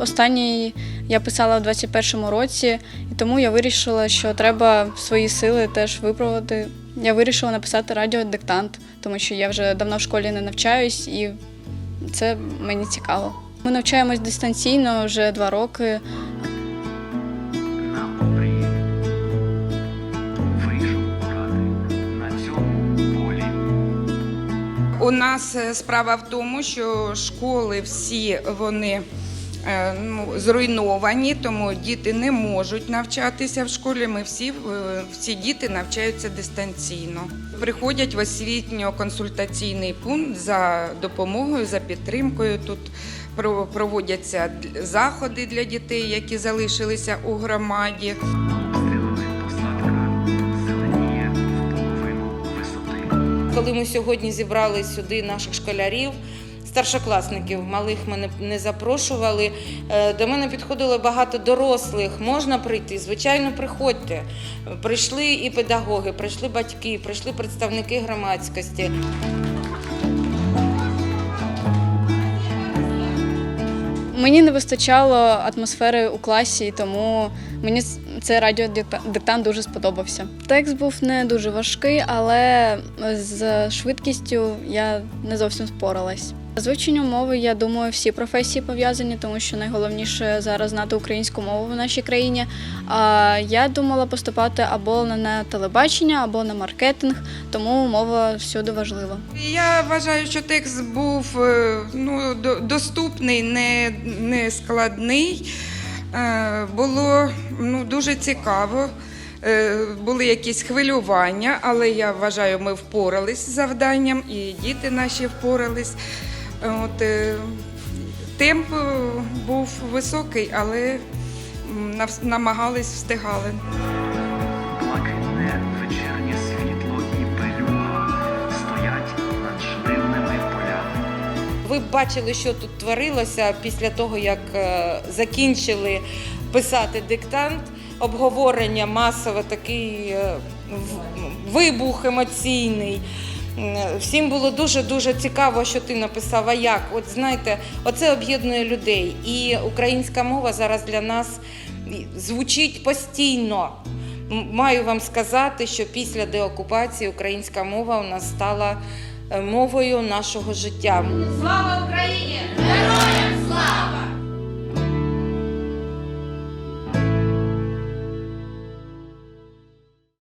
останній я писала в 21-му році, і тому я вирішила, що треба свої сили теж випробувати. Я вирішила написати радіодиктант, тому що я вже давно в школі не навчаюсь, і це мені цікаво. Ми навчаємось дистанційно вже два роки. на обрії. Вийшов грати на цьому полі. У нас е, справа в тому, що школи всі вони ну, зруйновані, тому діти не можуть навчатися в школі. Ми всі, е, всі діти навчаються дистанційно. Приходять в освітньо-консультаційний пункт за допомогою, за підтримкою. Тут про- проводяться заходи для дітей, які залишилися у громаді. Коли ми сьогодні зібрали сюди наших школярів, старшокласників, малих ми не- запрошували. е, До мене підходило багато дорослих. Можна прийти? Звичайно, приходьте. Прийшли і педагоги, прийшли батьки, прийшли представники громадськості. Мені не вистачало атмосфери у класі, тому мені цей радіодиктант дуже сподобався. Текст був не дуже важкий, але з швидкістю я не зовсім споралась. З мови, я думаю, всі професії пов'язані, тому що найголовніше зараз знати українську мову в нашій країні. А я думала поступати або на телебачення, або на маркетинг, тому мова всюди важлива. Я вважаю, що текст був е, ну, доступний, не, не складний. Е, Було ну, дуже цікаво. Е, Були якісь хвилювання, але я вважаю, ми впорались з завданням, і діти наші впорались. От, е, темп е, був високий, але намагались встигали. Блакитне вечірнє світло і пилюга стоять над жнивними полями. Ви бачили, що тут творилося після того, як е, закінчили писати диктант. Обговорення масове, такий е, вибух емоційний. Всім було дуже дуже цікаво, що ти написав. А як? От знаєте, оце об'єднує людей. І українська мова зараз для нас звучить постійно. Маю вам сказати, що після деокупації українська мова у нас стала е, мовою нашого життя. Слава Україні! Героям